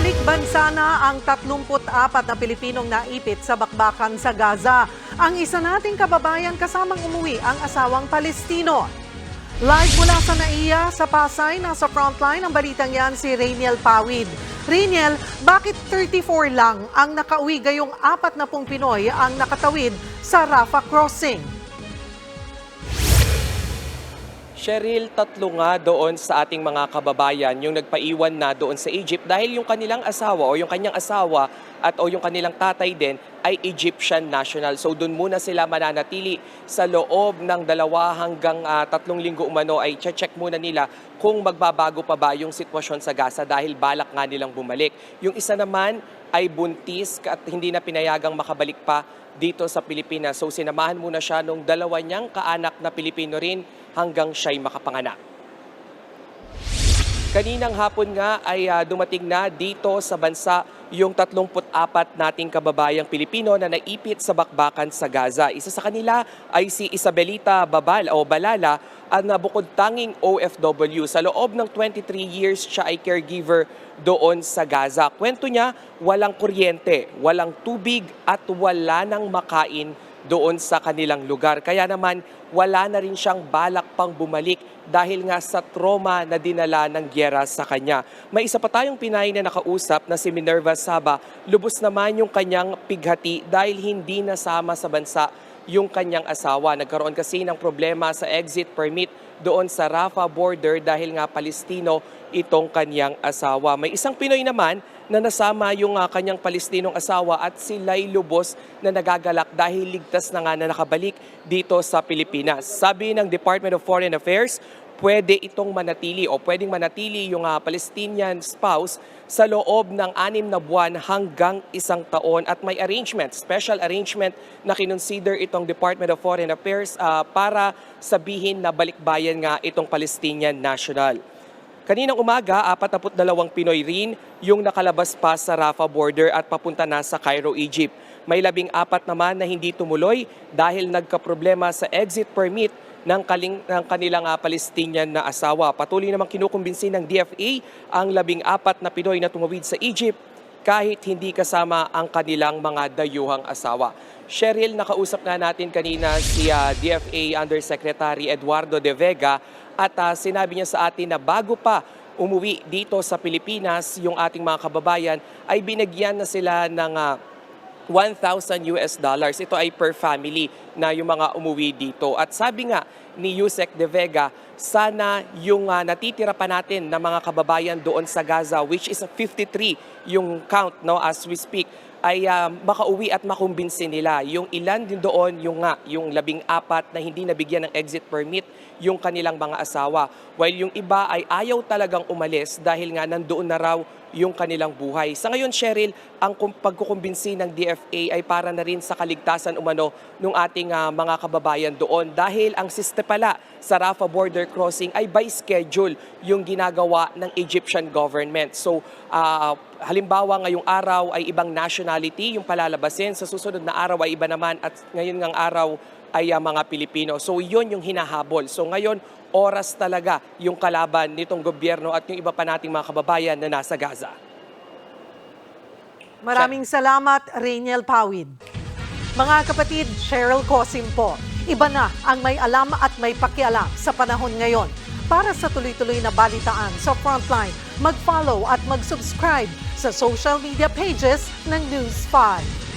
Balik bansa na ang 34 na Pilipinong naipit sa bakbakan sa Gaza. Ang isa nating kababayan kasamang umuwi ang asawang Palestino. Live mula sa NAIA sa Pasay, nasa frontline ang balitang yan si Rainiel Pawid. Rainiel, bakit 34 lang ang nakauwi gayong apat na pong Pinoy ang nakatawid sa Rafah Crossing? Cheryl, tatlo nga doon sa ating mga kababayan yung nagpaiwan na doon sa Egypt dahil yung kanilang asawa o yung kanyang asawa at o yung kanilang tatay din ay Egyptian national. So doon muna sila mananatili sa loob ng dalawa hanggang ah, tatlong linggo umano ay check muna nila kung magbabago pa ba yung sitwasyon sa Gaza dahil balak nga nilang bumalik. Yung isa naman ay buntis at hindi na pinayagang makabalik pa dito sa Pilipinas. So sinamahan muna siya nung dalawa niyang kaanak na Pilipino rin hanggang siya'y makapanganak. Kaninang hapon nga ay ah, dumating na dito sa bansa yung 34 nating kababayang Pilipino na naipit sa bakbakan sa Gaza. Isa sa kanila ay si Isabelita Babal o Balala ang bukod tanging OFW. Sa loob ng 23 years siya ay caregiver doon sa Gaza. Kwento niya, walang kuryente, walang tubig at wala nang makain doon sa kanilang lugar. Kaya naman wala na rin siyang balak pang bumalik dahil nga sa trauma na dinala ng gyera sa kanya. May isa pa tayong Pinay na nakausap na si Minerva Saba. Lubos naman yung kanyang pighati dahil hindi nasama sa bansa yung kanyang asawa. Nagkaroon kasi ng problema sa exit permit doon sa Rafah border dahil nga Palestino itong kanyang asawa. May isang Pinoy naman na nasama yung ah, kanyang Palestinong asawa at sila'y lubos na nagagalak dahil ligtas na nga na nakabalik dito sa Pilipinas. Sabi ng Department of Foreign Affairs, pwede itong manatili o pwedeng manatili yung ah, Palestinian spouse sa loob ng anim na buwan hanggang isang taon at may arrangement, special arrangement na kinonsider itong Department of Foreign Affairs ah, para sabihin na balikbayan nga itong Palestinian national. Kaninang umaga, 42 Pinoy rin yung nakalabas pa sa Rafah border at papunta na sa Cairo, Egypt. May labing apat naman na hindi tumuloy dahil nagkaproblema sa exit permit ng, kaling, ng kanilang ah, Palestinian na asawa. Patuloy namang kinukumbinsi ng DFA ang labing apat na Pinoy na tumawid sa Egypt kahit hindi kasama ang kanilang mga dayuhang asawa. Cheryl, nakausap nga natin kanina si ah, DFA Undersecretary Eduardo De Vega at ah, sinabi niya sa atin na bago pa umuwi dito sa Pilipinas, yung ating mga kababayan ay binagyan na sila ng ah, 1,000 US dollars. Ito ay per family na yung mga umuwi dito. At sabi nga ni Yusek De Vega, sana yung ah, natitira pa natin na mga kababayan doon sa Gaza, which is 53 yung count no, as we speak, ay ah, makauwi at makumbinsi nila. Yung ilan din doon, yung nga, yung labing apat na hindi nabigyan ng exit permit yung kanilang mga asawa. While yung iba ay ayaw talagang umalis dahil nga nandoon na raw yung kanilang buhay. Sa ngayon, Cheryl, ang kum- pagkukumbinsi ng DFA ay para na rin sa kaligtasan umano ng ating ah, mga kababayan doon dahil ang siste pala sa Rafah border crossing ay by schedule yung ginagawa ng Egyptian government. So, ah, halimbawa ngayong araw ay ibang nationality yung palalabasin, sa susunod na araw ay iba naman at ngayon ngang araw ay ah, mga Pilipino. So, yun yung hinahabol. So, ngayon, oras talaga yung kalaban nitong gobyerno at yung iba pa nating mga kababayan na nasa Gaza. Maraming salamat, Rainiel Pawid. Mga kapatid, Cheryl Cosim po. Iba na ang may alam at may pakialam sa panahon ngayon. Para sa tuloy-tuloy na balitaan sa Frontline, mag-follow at mag-subscribe sa social media pages ng News 5.